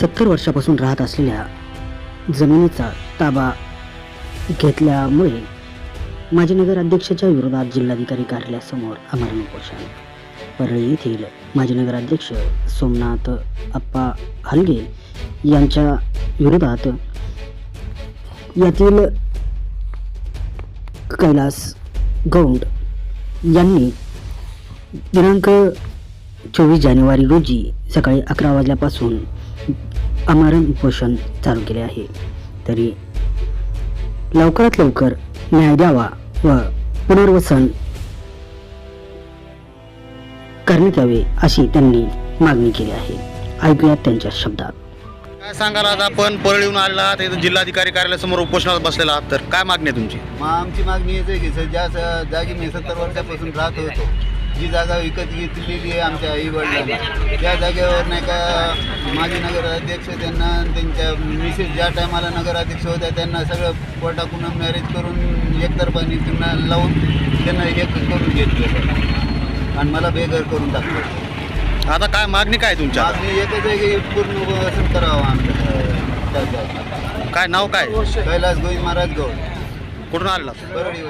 सत्तर वर्षापासून राहत असलेल्या जमिनीचा ताबा घेतल्यामुळे माजी नगराध्यक्षाच्या विरोधात जिल्हाधिकारी कार्यालयासमोर आमरण उपोषण परळी येथील माजी नगराध्यक्ष सोमनाथ अप्पा हलगे यांच्या विरोधात यातील कैलास गौंड यांनी दिनांक चोवीस जानेवारी रोजी सकाळी अकरा वाजल्यापासून आमरण उपोषण चालू केले आहे. तरी लवकरात लवकर न्याय द्यावा व पुनर्वसन करण्यात यावे अशी त्यांनी मागणी केली आहे. ऐकूयात त्यांच्या शब्दात. काय सांगाल आज आपण परळीहून आलेला आहात. इथं जिल्हाधिकारी कार्यालयासमोर उपोषणात बसलेला आहात. तर काय मागणी आहे तुमची? मग आमची मागणी येते की सर ज्या स- जागी मी सत्तर वर्षापासून राहत होतो जी जागा विकत घेतलेली आहे आमच्या आई वडिलांना. त्या जागेवर नाही का माजी नगराध्यक्ष त्यांना त्यांच्या मिसेस ज्या टायमाला नगराध्यक्ष होत्या त्यांना सगळं कोर्टाकडून मॅरेज करून एकतर्फाने त्यांना लावून त्यांना हे करून घेतलं. आणि मला बेघर करून टाकलं. आता काय मागणी काय तुमच्या? मागणी एकच आहे की पूर्ण वसन करावं आमचं. त्या- त्या- काय नाव काय? कैलास गोविंद महाराज गौड कुठून आलेला? परळी.